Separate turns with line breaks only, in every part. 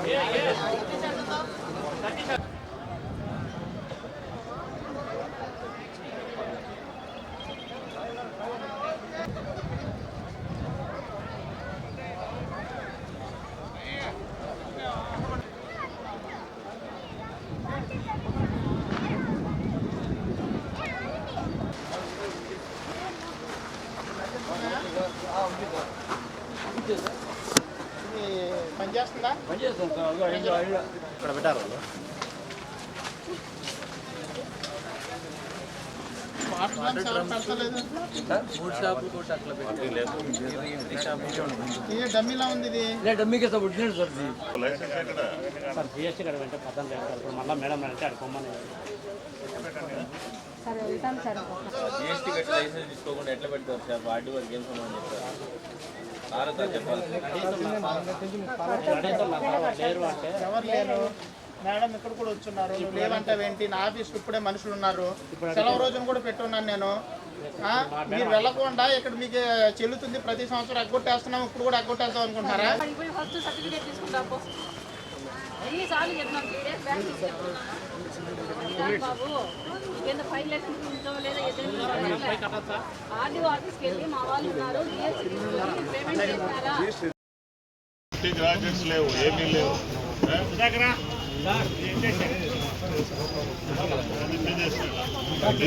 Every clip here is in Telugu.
ఇది పనిచేస్తుందా
ఇక్కడ పెట్టారు వాళ్ళు?
మూడు షాపులు కూడా అట్లా పెట్టి
ఇది డమ్మీలా ఉంది ఇది.
లేదు మీకే సార్ ఒరిజినల్ సార్ ఇది.
సార్ జిఎస్టీ గారు వెంటనే పదం చేస్తారు ఇప్పుడు మళ్ళీ మేడం అంటే అడుకోమని
సరే వెళ్తాం సార్.
జిఎస్టీ కట్టి లైసెన్స్ తీసుకోకుండా ఎట్లా పెడతారు సార్? వాటి వరకు ఏం సంబంధం చెప్తారు
ఎవరు లేరు మేడం ఇక్కడ కూడా వచ్చున్నారు. నువ్వు లేవంటావేంటి నా ఆఫీస్కి ఇప్పుడే మనుషులు ఉన్నారు. సెలవు రోజున కూడా పెట్టున్నాను నేను. ఆ? మీరు వెళ్ళకుండా ఇక్కడ మీకు చెల్లుతుంది ప్రతి సంవత్సరం ఎగ్గొట్టేస్తున్నాం. ఇప్పుడు కూడా
లేదా ఎదురు ఆర్డీఓ ఆఫీస్కి వెళ్ళి మా వాళ్ళు ఉన్నారు
గ్రాడ్యుయేట్స్ లేవు ఏమీ లేవు.
చెట్టు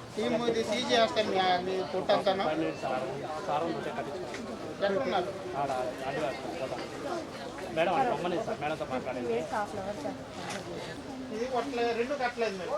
టీమ్ ఇది సీజ్ చేస్తారు మీ మీ పుట్టంతాను.
అడ్డు మేడం మేడంతో మాట్లాడండి.
ఇది కొట్టలేదు రెండు కట్టలేదు మీరు.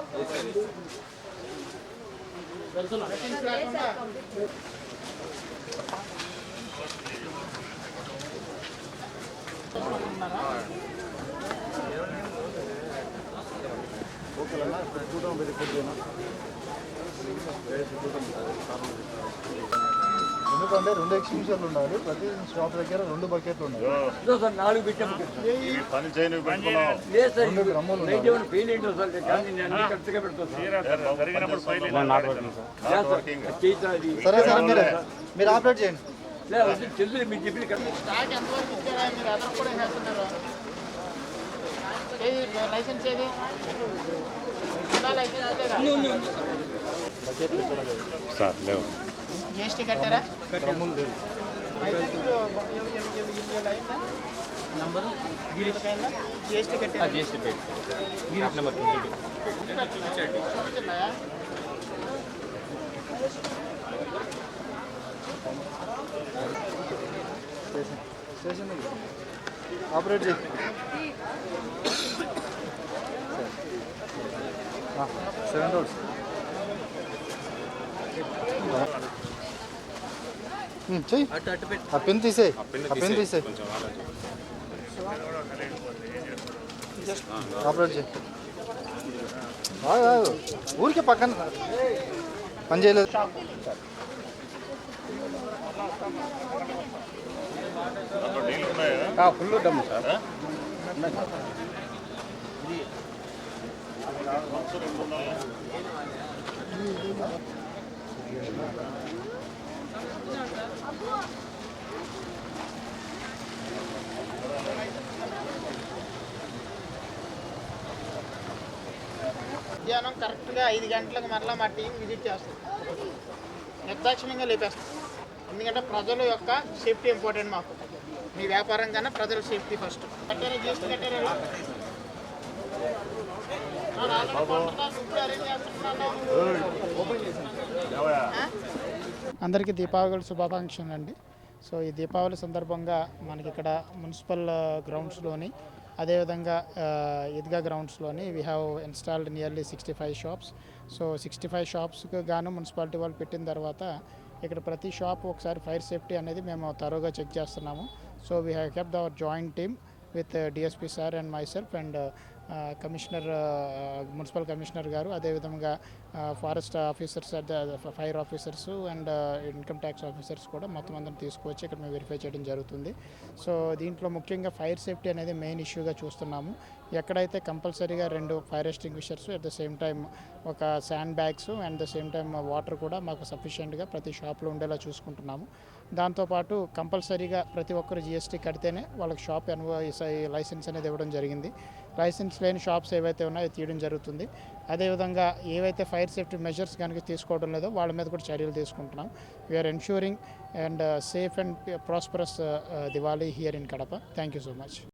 ఎందుకంటే రెండు ఎగ్జిబిషన్లు ఉండాలి ప్రతి షాప్ దగ్గర రెండు బకెట్లు
సార్ నాలుగు
రెండు
ఏంటో సార్ సార్.
మీరు మీరు. ఆపరేట్ చేయండి.
చెల్లి మీరు కరెక్ట్.
స్టాక్ ఎంతవరకు ఇచ్చారా? మీరు అదర్ కూడా వేస్తున్నారు ఏది లైసెన్స్ ఏది ఉందా లైసెన్స్ లేదా
సార్ లేవు
జిఎస్టీ కట్టారా లైసెన్స్ అయిందా నంబరు జిఎస్టీ కట్టారా
జిఎస్టీ పేట్ నెంబర్
చూపించాయా?
స్టేషన్ దగ్గర ఆపరేట్ చేయి సెవెన్ రోడ్స్ చెయ్యి ఆ పెన్ తీసేయి. ఆ పెన్ చేయి. ఆగు. ఊరికే పక్కన పని చేయలేదు.
ఫుల్ డమ్ము సార్.
మధ్యాహ్నం కరెక్ట్గా ఐదు గంటలకు మరలా మా టీం విజిట్ చేస్తుంది. నిర్దాక్షిణ్యంగా లేపేస్తాం ఎందుకంటే ప్రజల యొక్క సేఫ్టీ ఇంపార్టెంట్ మాకు. మీ వ్యాపారం కన్నా ప్రజల సేఫ్టీ ఫస్ట్. కట్టారా కట్టారా అందరికీ దీపావళి శుభాకాంక్షలు అండి. సో ఈ దీపావళి సందర్భంగా మనకి ఇక్కడ మున్సిపల్ గ్రౌండ్స్లోని అదేవిధంగా Eidgah గ్రౌండ్స్లోని we have installed nearly sixty five shops so sixty five షాప్స్కి గాను మున్సిపాలిటీ వాళ్ళు పెట్టిన తర్వాత
ఇక్కడ ప్రతి షాప్ ఒకసారి ఫైర్ సేఫ్టీ అనేది మేము తరోగా చెక్ చేస్తున్నాము. So we have kept our joint team with uh, DSP sir and myself and uh, commissioner municipal commissioner గారు అదేవిధంగా forest officers fire officers and income tax officers కూడా మొత్తం అందరం తీసుకువచ్చి ఇక్కడ మేము వెరిఫై చేయడం జరుగుతుంది. సో దీంట్లో ముఖ్యంగా ఫైర్ సేఫ్టీ అనేది మెయిన్ ఇష్యూగా చూస్తున్నాము. ఎక్కడైతే కంపల్సరీగా రెండు fire extinguishers at the same time ఒక sand bags and the same time water కూడా మాకు సఫిషియెంట్గా ప్రతి షాప్లో ఉండేలా చూసుకుంటున్నాము. దాంతోపాటు కంపల్సరీగా ప్రతి ఒక్కరు జిఎస్టీ కడితేనే వాళ్ళకి షాప్ అనుభవ లైసెన్స్ అనేది ఇవ్వడం జరిగింది. లైసెన్స్ లేని షాప్స్ ఏవైతే ఉన్నాయో తీయడం జరుగుతుంది. అదేవిధంగా ఏవైతే ఫైర్ సేఫ్టీ మెజర్స్ కనుక తీసుకోవడం లేదో వాళ్ళ మీద కూడా చర్యలు తీసుకుంటున్నాం. We are ensuring and safe and prosperous Diwali here in Kadapa thank you so much